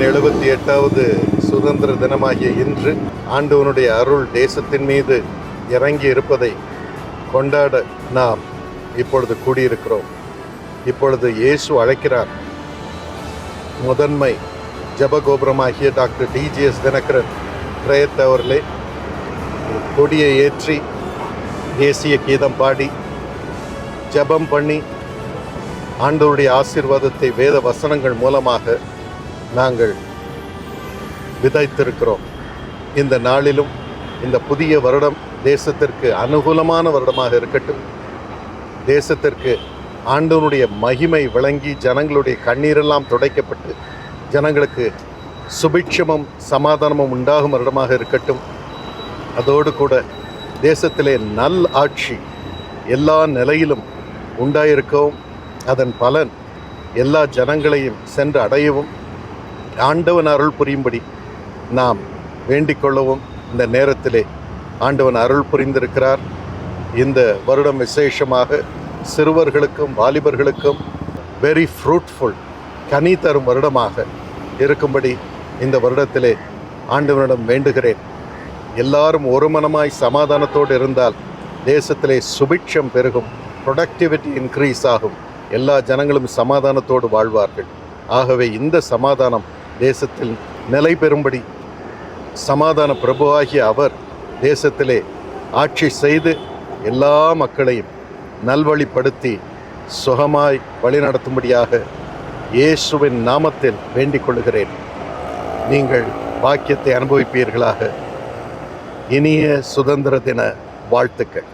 எழுபத்தி எட்டாவது சுதந்திர தினமாகிய இன்று ஆண்டவனுடைய அருள் தேசத்தின் மீது இறங்கி இருப்பதை கொண்டாட நாம் இப்பொழுது கூடியிருக்கிறோம். இப்பொழுது இயேசு அழைக்கிறார். முதன்மை ஜபகோபுரமாகிய டாக்டர் டிஜிஎஸ் தினகரன் பிரயத் அவர்களே கொடியை ஏற்றி தேசிய கீதம் பாடி ஜெபம் பண்ணி ஆண்டவருடைய ஆசீர்வாதத்தை வேத வசனங்கள் மூலமாக நாங்கள் விதைத்திருக்கிறோம். இந்த நாளிலும் இந்த புதிய வருடம் தேசத்திற்கு அனுகூலமான வருடமாக இருக்கட்டும். தேசத்திற்கு ஆண்டவனுடைய மகிமை விளங்கி ஜனங்களுடைய கண்ணீரெல்லாம் துடைக்கப்பட்டு ஜனங்களுக்கு சுபிட்சமும் சமாதானமும் உண்டாகும் வருடமாக இருக்கட்டும். அதோடு கூட தேசத்திலே நல் ஆட்சி எல்லா நிலையிலும் உண்டாயிருக்கவும் அதன் பலன் எல்லா ஜனங்களையும் சென்று அடையவும் ஆண்டவன் அருள் புரியும்படி நாம் வேண்டிக் கொள்ளவும் இந்த நேரத்திலே ஆண்டவன் அருள் புரிந்திருக்கிறார். இந்த வருடம் விசேஷமாக சிறுவர்களுக்கும் வாலிபர்களுக்கும் வெரி ஃப்ரூட்ஃபுல் கனி தரும் வருடமாக இருக்கும்படி இந்த வருடத்திலே ஆண்டவனிடம் வேண்டுகிறேன். எல்லாரும் ஒரு மனமாய் சமாதானத்தோடு இருந்தால் தேசத்திலே சுபிட்சம் பெருகும் ப்ரொடக்டிவிட்டி இன்க்ரீஸ் ஆகும். எல்லா ஜனங்களும் சமாதானத்தோடு வாழ்வார்கள். ஆகவே இந்த சமாதானம் தேசத்தில் நிலை பெறும்படி சமாதான பிரபுவாகிய அவர் தேசத்திலே ஆட்சி செய்து எல்லா மக்களையும் நல்வழிப்படுத்தி சுகமாய் வழிநடத்தும்படியாக இயேசுவின் நாமத்தில் வேண்டிக் கொள்கிறேன் நீங்கள் பாக்கியத்தை அனுபவிப்பீர்களாக. இனிய சுதந்திர தின வாழ்த்துக்கள்.